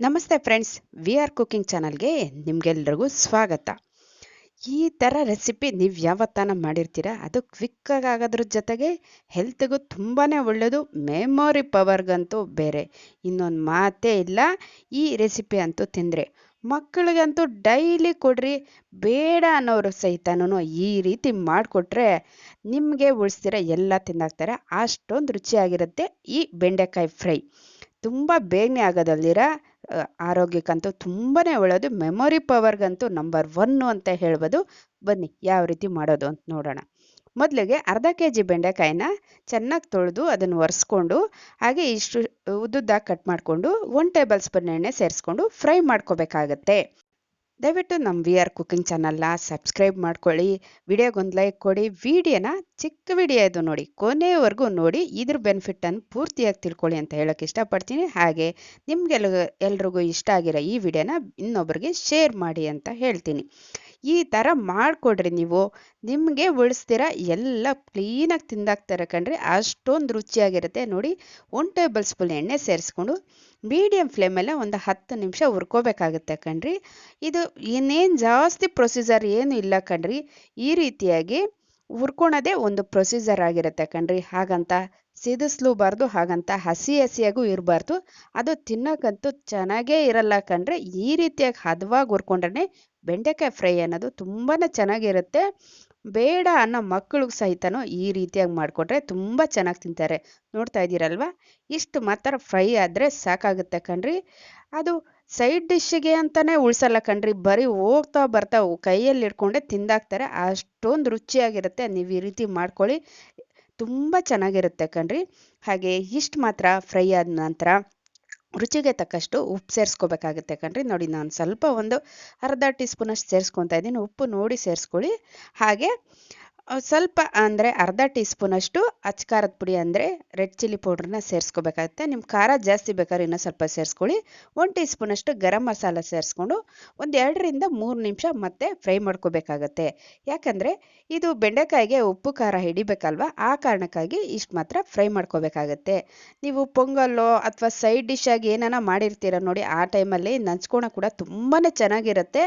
ನಮಸ್ತೆ friends V R cooking ಚಾನಲ್ಗೆ ನಿಮಗೆಲ್ರಿಗೂ ಸ್ವಾಗತ. ಈ ಥರ ರೆಸಿಪಿ ನೀವು ಯಾವತ್ತಾನ ಮಾಡಿರ್ತೀರ ಅದು ಕ್ವಿಕ್ಕಾಗಿ ಆಗೋದ್ರ ಜೊತೆಗೆ ಹೆಲ್ತ್ಗೂ ತುಂಬಾ ಒಳ್ಳೆಯದು ಮೆಮೊರಿ ಪವರ್ಗಂತೂ ಬೇರೆ. ಇನ್ನೊಂದು ಮಾತೇ ಇಲ್ಲ ಈ ರೆಸಿಪಿ ಅಂತೂ ತಿಂದರೆ. ಮಕ್ಕಳಿಗಂತೂ ಡೈಲಿ ಕೊಡ್ರಿ ಬೇಡ ಅನ್ನೋರು ಸಹಿತನೂ ಈ ರೀತಿ ಮಾಡಿಕೊಟ್ರೆ ನಿಮಗೆ ಉಳಿಸ್ತೀರ ಎಲ್ಲ ತಿಂದಾಕ್ತಾರೆ ಅಷ್ಟೊಂದು ರುಚಿಯಾಗಿರುತ್ತೆ ಈ ಬೆಂಡೆಕಾಯಿ ಫ್ರೈ. ತುಂಬ ಬೇಗನೆ ಆಗೋದಲ್ದಿರ? ಆ, ಆರೋಗ್ಯಕ್ಕಂತೂ ತುಂಬಾ ಒಳ್ಳೆಯದು ಮೆಮೊರಿ ಪವರ್ಗಂತೂ ನಂಬರ್ ಒನ್ನು ಅಂತ ಹೇಳ್ಬೋದು. ಬನ್ನಿ, ಯಾವ ರೀತಿ ಮಾಡೋದು ಅಂತ ನೋಡೋಣ. ಮೊದಲಿಗೆ ಅರ್ಧ ಕೆ ಜಿ ಬೆಂಡೆಕಾಯಿನ ಚೆನ್ನಾಗಿ ತೊಳೆದು ಅದನ್ನು ಒರೆಸ್ಕೊಂಡು, ಹಾಗೆ ಇಷ್ಟು ಉದ್ದುದ್ದಾಗಿ ಕಟ್ ಮಾಡಿಕೊಂಡು ಒನ್ ಟೇಬಲ್ ಸ್ಪೂನ್ ಎಣ್ಣೆ ಸೇರಿಸ್ಕೊಂಡು, ಫ್ರೈ ಮಾಡ್ಕೋಬೇಕಾಗತ್ತೆ. ದಯವಿಟ್ಟು ನಮ್ಮ ವಿ ಆರ್ ಕುಕಿಂಗ್ ಚಾನಲ್ನ ಸಬ್ಸ್ಕ್ರೈಬ್ ಮಾಡ್ಕೊಳ್ಳಿ. ವಿಡಿಯೋಗೊಂದು ಲೈಕ್ ಕೊಡಿ. ವಿಡಿಯೋನ ಚಿಕ್ಕ ವಿಡಿಯೋ ಇದು ನೋಡಿ. ಕೊನೆಯವರೆಗೂ ನೋಡಿ. ಇದ್ರ ಬೆನಿಫಿಟನ್ನು ಪೂರ್ತಿಯಾಗಿ ತಿಳ್ಕೊಳ್ಳಿ ಅಂತ ಹೇಳೋಕ್ಕೆ ಇಷ್ಟಪಡ್ತೀನಿ. ಹಾಗೆ ನಿಮಗೆಲ್ಲ ಎಲ್ರಿಗೂ ಇಷ್ಟ ಆಗಿರೋ ಈ ವಿಡಿಯೋನ ಇನ್ನೊಬ್ಬರಿಗೆ ಶೇರ್ ಮಾಡಿ ಅಂತ ಹೇಳ್ತೀನಿ. ಈ ಥರ ಮಾಡಿಕೊಡ್ರಿ ನೀವು. ನಿಮಗೆ ಉಳಿಸ್ತೀರ, ಎಲ್ಲ ಕ್ಲೀನಾಗಿ ತಿಂದಾಗ್ತಾರೆ ಕಣ್ರಿ ಅಷ್ಟೊಂದು ರುಚಿಯಾಗಿರುತ್ತೆ. ನೋಡಿ ಒನ್ ಟೇಬಲ್ ಸ್ಪೂನ್ ಎಣ್ಣೆ ಸೇರಿಸ್ಕೊಂಡು ಮೀಡಿಯಮ್ ಫ್ಲೇಮಲ್ಲೇ ಒಂದು ಹತ್ತು ನಿಮಿಷ ಹುರ್ಕೋಬೇಕಾಗುತ್ತೆ ಕಣ್ರಿ. ಇದು ಇನ್ನೇನು ಜಾಸ್ತಿ ಪ್ರೊಸೀಜರ್ ಏನು ಇಲ್ಲ ಕಣ್ರಿ. ಈ ರೀತಿಯಾಗಿ ಹುರ್ಕೊಳೋದೇ ಒಂದು ಪ್ರೊಸೀಜರ್ ಆಗಿರುತ್ತೆ ಕಣ್ರಿ. ಹಾಗಂತ ಸಿದಿಸ್ಲೂಬಾರ್ದು, ಹಾಗಂತ ಹಸಿ ಹಸಿಯಾಗೂ ಇರಬಾರ್ದು. ಅದು ತಿನ್ನೋಕ್ಕಂತೂ ಚೆನ್ನಾಗೇ ಇರಲ್ಲ ಕಣ್ರಿ. ಈ ರೀತಿಯಾಗಿ ಹದವಾಗಿ ಹುರ್ಕೊಂಡ್ರೆ ಬೆಂಡೆಕಾಯಿ ಫ್ರೈ ಅನ್ನೋದು ತುಂಬಾ ಚೆನ್ನಾಗಿರುತ್ತೆ. ಬೇಡ ಅನ್ನೋ ಮಕ್ಕಳಿಗೆ ಸಹಿತನೂ ಈ ರೀತಿಯಾಗಿ ಮಾಡಿಕೊಟ್ರೆ ತುಂಬ ಚೆನ್ನಾಗಿ ತಿಂತಾರೆ. ನೋಡ್ತಾ ಇದ್ದೀರಲ್ವ? ಇಷ್ಟು ಮಾತ್ರ ಫ್ರೈ ಆದರೆ ಸಾಕಾಗುತ್ತೆ ಕಣ್ರಿ. ಅದು ಸೈಡ್ ಡಿಶ್ಗೆ ಅಂತಲೇ ಉಳಿಸಲ್ಲ ಕಣ್ರಿ. ಬರೀ ಹೋಗ್ತಾ ಬರ್ತಾ ಕೈಯಲ್ಲಿ ಇಟ್ಕೊಂಡೆ ತಿಂದಾಕ್ತಾರೆ. ಅಷ್ಟೊಂದು ರುಚಿಯಾಗಿರುತ್ತೆ. ನೀವು ಈ ರೀತಿ ಮಾಡ್ಕೊಳ್ಳಿ. ತುಂಬ ಚೆನ್ನಾಗಿರುತ್ತೆ ಕಣ್ರಿ. ಹಾಗೆ ಇಷ್ಟು ಮಾತ್ರ ಫ್ರೈ ಆದ ನಂತರ ರುಚಿಗೆ ತಕ್ಕಷ್ಟು ಉಪ್ಪು ಸೇರಿಸ್ಕೋಬೇಕಾಗುತ್ತೆ ಕಣ್ರಿ. ನೋಡಿ, ನಾನು ಸ್ವಲ್ಪ ಒಂದು ಅರ್ಧ ಟೀ ಸ್ಪೂನಷ್ಟು ಸೇರಿಸ್ಕೊತಾ ಇದ್ದೀನಿ. ಉಪ್ಪು ನೋಡಿ ಸೇರಿಸ್ಕೊಳ್ಳಿ. ಹಾಗೆ ಸ್ವಲ್ಪ ಅಂದರೆ ಅರ್ಧ ಟೀ ಸ್ಪೂನಷ್ಟು ಅಚ್ಕಾರದ ಪುಡಿ ಅಂದರೆ ರೆಡ್ ಚಿಲ್ಲಿ ಪೌಡ್ರನ್ನ ಸೇರಿಸ್ಕೋಬೇಕಾಗುತ್ತೆ. ನಿಮ್ಮ ಖಾರ ಜಾಸ್ತಿ ಬೇಕಾದ್ರೆ ಇನ್ನೂ ಸ್ವಲ್ಪ ಸೇರಿಸ್ಕೊಳ್ಳಿ. ಒಂದು ಟೀ ಸ್ಪೂನಷ್ಟು ಗರಂ ಮಸಾಲ ಸೇರಿಸ್ಕೊಂಡು ಒಂದು ಎರಡರಿಂದ ಮೂರು ನಿಮಿಷ ಮತ್ತೆ ಫ್ರೈ ಮಾಡ್ಕೋಬೇಕಾಗತ್ತೆ. ಯಾಕಂದರೆ ಇದು ಬೆಂಡೆಕಾಯಿಗೆ ಉಪ್ಪು, ಖಾರ ಹಿಡಿಬೇಕಲ್ವ? ಆ ಕಾರಣಕ್ಕಾಗಿ ಇಷ್ಟು ಮಾತ್ರ ಫ್ರೈ ಮಾಡ್ಕೋಬೇಕಾಗತ್ತೆ. ನೀವು ಪೊಂಗಲ್ಲೋ ಅಥವಾ ಸೈಡ್ ಡಿಶ್ ಆಗಿ ಏನಾನ ಮಾಡಿರ್ತೀರ ನೋಡಿ, ಆ ಟೈಮಲ್ಲಿ ನಂಚ್ಕೊಳ ಕೂಡ ತುಂಬಾ ಚೆನ್ನಾಗಿರುತ್ತೆ.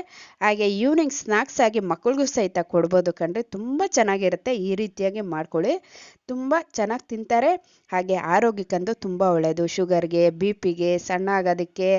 ಹಾಗೆ ಈವ್ನಿಂಗ್ ಸ್ನ್ಯಾಕ್ಸ್ ಆಗಿ ಮಕ್ಕಳಿಗೂ ಸಹಿತ ಕೊಡ್ಬೋದು ಕಂಡ್ರೆ ತುಂಬ ಚೆನ್ನಾಗಿರುತ್ತೆ, ಈ ರೀತಿಯಾಗಿ ಮಾಡ್ಕೊಳ್ಳಿ. ತುಂಬ ಚೆನ್ನಾಗಿ ತಿಂತಾರೆ, ಹಾಗೆ ಆರೋಗ್ಯಕ್ಕಂತೂ ತುಂಬ ಒಳ್ಳೆಯದು ಶುಗರ್ಗೆ ಬಿ ಪಿಗೆ ಸಣ್ಣ ಆಗೋದಕ್ಕೆ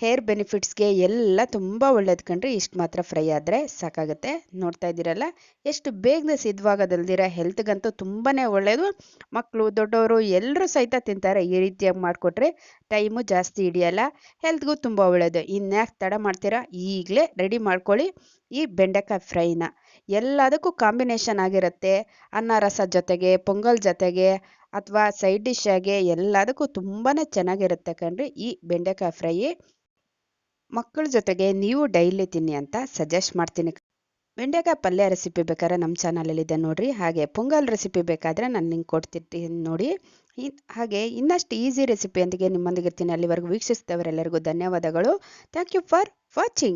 ಹೇರ್ ಬೆನಿಫಿಟ್ಸ್ಗೆ ಎಲ್ಲ ತುಂಬ ಒಳ್ಳೇದು ಕಂಡ್ರಿ ಇಷ್ಟು ಮಾತ್ರ ಫ್ರೈ ಆದರೆ ಸಾಕಾಗುತ್ತೆ. ನೋಡ್ತಾ ಇದ್ದೀರಲ್ಲ? ಎಷ್ಟು ಬೇಗನೆ ಸಿದ್ಧವಾಗೋದಲ್ದಿರ ಹೆಲ್ತ್ಗಂತೂ ತುಂಬಾ ಒಳ್ಳೆಯದು ಮಕ್ಕಳು ದೊಡ್ಡವರು ಎಲ್ಲರೂ ಸಹಿತ ತಿಂತಾರೆ. ಈ ರೀತಿಯಾಗಿ ಮಾಡಿಕೊಟ್ರೆ ಟೈಮು ಜಾಸ್ತಿ ಹಿಡಿಯಲ್ಲ. ಹೆಲ್ತ್ಗೂ ತುಂಬ ಒಳ್ಳೆಯದು ಇನ್ಯಾಕೆ ತಡ ಮಾಡ್ತೀರಾ? ಈಗಲೇ ರೆಡಿ ಮಾಡ್ಕೊಳ್ಳಿ. ಈ ಬೆಂಡೆಕಾಯಿ ಫ್ರೈನ ಎಲ್ಲದಕ್ಕೂ ಕಾಂಬಿನೇಷನ್ ಆಗಿರುತ್ತೆ. ಅನ್ನ, ರಸ ಜೊತೆಗೆ, ಪೊಂಗಲ್ ಜೊತೆಗೆ ಅಥವಾ ಸೈಡ್ ಡಿಶ್ ಆಗಿ ಎಲ್ಲದಕ್ಕೂ ತುಂಬಾ ಚೆನ್ನಾಗಿರುತ್ತೆ ಕಣ್ರಿ ಈ ಬೆಂಡೆಕಾಯಿ ಫ್ರೈ ಮಕ್ಕಳ ಜೊತೆಗೆ ನೀವು ಡೈಲಿ ತಿನ್ನಿ ಅಂತ ಸಜೆಸ್ಟ್ ಮಾಡ್ತೀನಿ. ಬೆಂಡೆಕಾಯಿ ಪಲ್ಯ ರೆಸಿಪಿ ಬೇಕಾದ್ರೆ ನಮ್ಮ ಚಾನಲಲ್ಲಿದೆ ನೋಡ್ರಿ. ಹಾಗೆ ಪೊಂಗಲ್ ರೆಸಿಪಿ ಬೇಕಾದರೆ ನಾನು ನಿಂಗೆ ಕೊಡ್ತಿರ್ತೀನಿ ನೋಡಿ. ಹಾಗೆ ಇನ್ನಷ್ಟು ಈಸಿ ರೆಸಿಪಿಯೊಂದಿಗೆ ನಿಮ್ಮೊಂದಿಗೆ ಇರ್ತೀನಿ ಅಲ್ಲಿವರೆಗೂ ವೀಕ್ಷಿಸಿದವರೆಲ್ಲರಿಗೂ ಧನ್ಯವಾದಗಳು. Thank you for watching